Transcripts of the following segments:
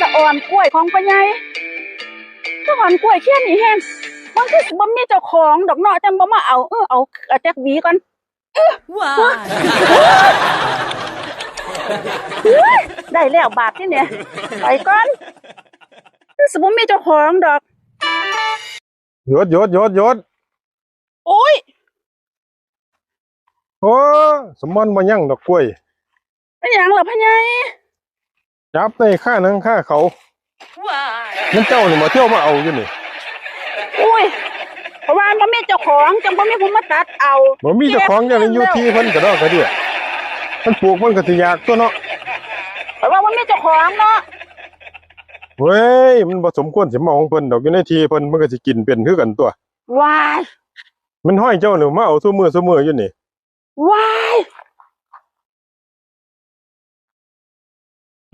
สะอ่อนกล้วยของพ่อใหญ่สะอ่อนกล้วยแค่นี้แห้งมันคือสิบ่มีเจ้าของดอกเนาะจังบ่มาเอาเออเอาเอาจักหวีก่อน Why? เฮ้ยได้แล้วบาทนี่เนี่ยไปก่อนคือสิบ่มีเจ้าของดอกหยดหยดหยดหยดโอ้ยโอ้สมมันมายั่งดอกกล้วยเป็นหยังล่ะพ่อใหญ่ จับในข้านังข้าเขา Why? นั่นเจ้านี่มาเที่ยวมาเอาอยู่นี่อุ้ยเพราะว่ามันบ่มีเจ้าของจังบ่มีผู้มาตัดเอาบ่มีเจ้าของอย่างนี้อยู่ที่เพิ่นก็ดอกกระเดียมันปลูกมันก็สิยากตัวเนาะเพราะว่ามันมีเจ้าของเนาะเว้ยมันบ่สมควรสิมาของเพิ่นดอกอยู่ในที่เพิ่นมันก็สิกินเป็นคือกันตัววายมันห้อยเจ้านี่มาเอาซุมือซุมืออยู่นี่วาย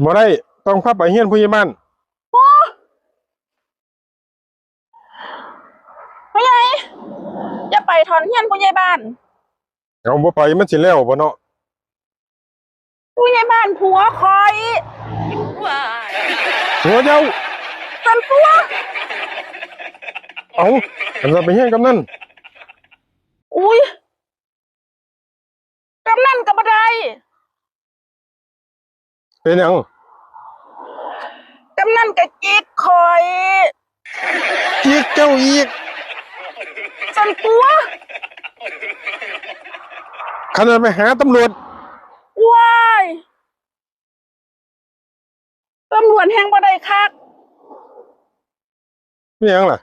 บ่ได้ต้องพาไปเฮียนผู้ใหญ่บ้านพ่อใหญ่จะไปถอนเฮียนผู้ใหญ่บ้านเอาบ่ไปมันสิแล้วบ่เนาะผู้ใหญ่บ้านผัวคอย Why? หัวเจ้าจนตัวเอาอันจะไปเฮียนกำนันอุ้ยกำนันกับบัได เป็นหยังกำนันกับจิกคอยอีกเจ้าอีกจนตัวคันจะไปหาตำรวจวายตำรวจแห่งบัไดคักเป็นหยังล่ะ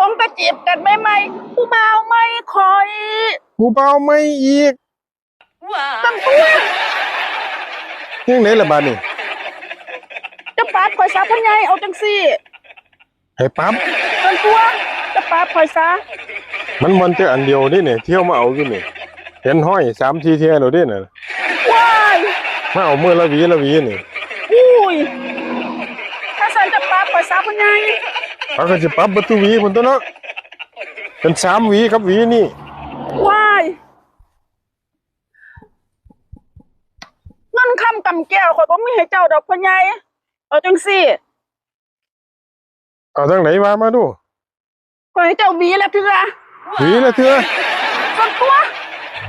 ต้องกระจีบกันไหมไหมผู้บ่าวไม่คอย ผู้เบาไม่อีกจน Why? ตัว ยังไหนล่ะบาดนี่จะปาดคอยซะพ่อใหญ่เอาจังซี่ให้ปั๊บจนตัวจะปาดคอยซะมันมันแต่อันเดียวนี่เนี่ยเที่ยวมาเอาอยู่นี่เห็นห้อยสามทีเที่ยวแล้วเด้น่ะวายมาเอามือละหวีละหวีนี่อุ้ยถ้าสันจะปาดคอยซะพ่อใหญ่เขาก็จะปรับประตูหวีคนตัวเนาะเป็นสามหวีกับหวีนี่ วายเงินคำกำแก้วคอยก็ไม่ให้เจ้าดอกพ่อใหญ่เอาจังซี่เอาทางไหนมามาดูคอยให้เจ้าหวีแล้วเถื่อหวีละเทื่อจนตัว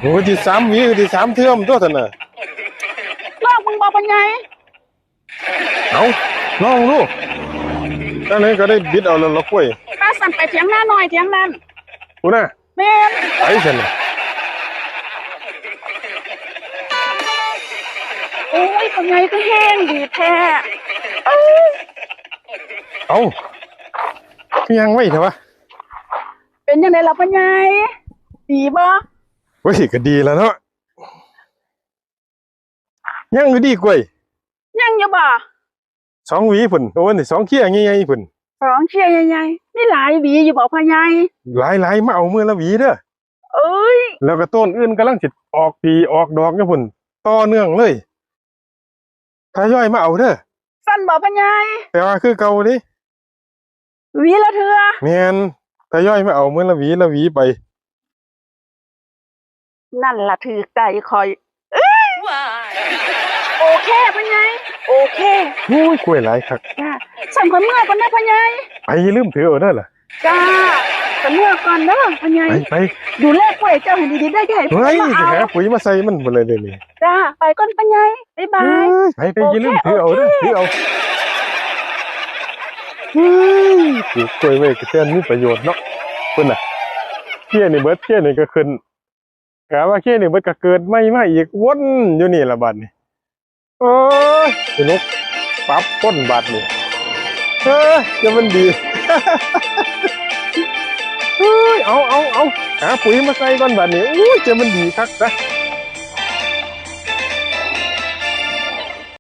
โอ้ยที่สามหวีก็ที่สามเทื่อมตัวท่านน่ะลอกมึงบอกพ่อใหญ่เอาลองดูทางไหนก็ได้บิดเอาแล้วละกล้วยถ้าสันไปเถียงหน้าหน่อยเถียงนั้นกูน่ะแม่นไปฉันน่ะ โอ้ยพ่อใหญ่ก็แห้งดีแท้เอ้ยเอาคือยังไว้เถอะวะเป็นยังไงล่ะพ่อใหญ่ดีบ่เฮ้ยก็ดีแล้วเนาะยังก็ดีกล้วยยังอยู่บ่สองหวีพุ่นโอ้ยนี่สองเขี้ยใหญ่ๆพุ่นสองเชียร์ใหญ่ๆนี่หลายหวีอยู่บ่พ่อใหญ่หลายๆมาเอามือละหวีเด้อเอ้ยแล้วก็ต้นอื่นกำลังสิออกปีออกดอกอยู่พุ่นต่อเนื่องเลย ถ้าย่อยมาเอาเด้อสั้นบ่พ่อใหญ่แต่ว่าคือเก่าดิหวีละเถื่อแม่นถ้าย่อยมาเอามือละหวีละหวีไป นั่นล่ะถือใจคอย Why? โอเคพ่อใหญ่โอเคโอ้ยกล้วยหลายคักจ้าสั่งคนเมื่อก่อนนะพ่อใหญ่ไปลืมถือเอาเด้อล่ะจ้า ไปเมื่อก่อนเด้อพ่อใหญ่ไปไปดูแลกล้วยเจ้าให้ดีๆได้ใหญ่เฮ้ยมาสิเอาหาปุ๋ยมาใส่มันบ่เลยเดี๋ยวนี้จ้าไปก่อนพ่อใหญ่บ๊ายบายไปไปอย่าลืมถือเอาเด้อถือเอาเฮ้ยปลูกกล้วยไว้ก็แทนมีประโยชน์เนาะเพิ่นน่ะเขี้ยนี่เบิดเขี้ยนี่ก็ขึ้นกะว่าเขี้ยนี่เบิดก็เกิดใหม่มาอีกวนอยู่นี่ล่ะบัดนี้โอ้ยสนุกปรับต้นบัดนี่เอ้ยจะมันดี เอาเอาเอาหาปุ๋ยมาใส่ก่อนบัดนี้อู้ยจะมันดีคักนะ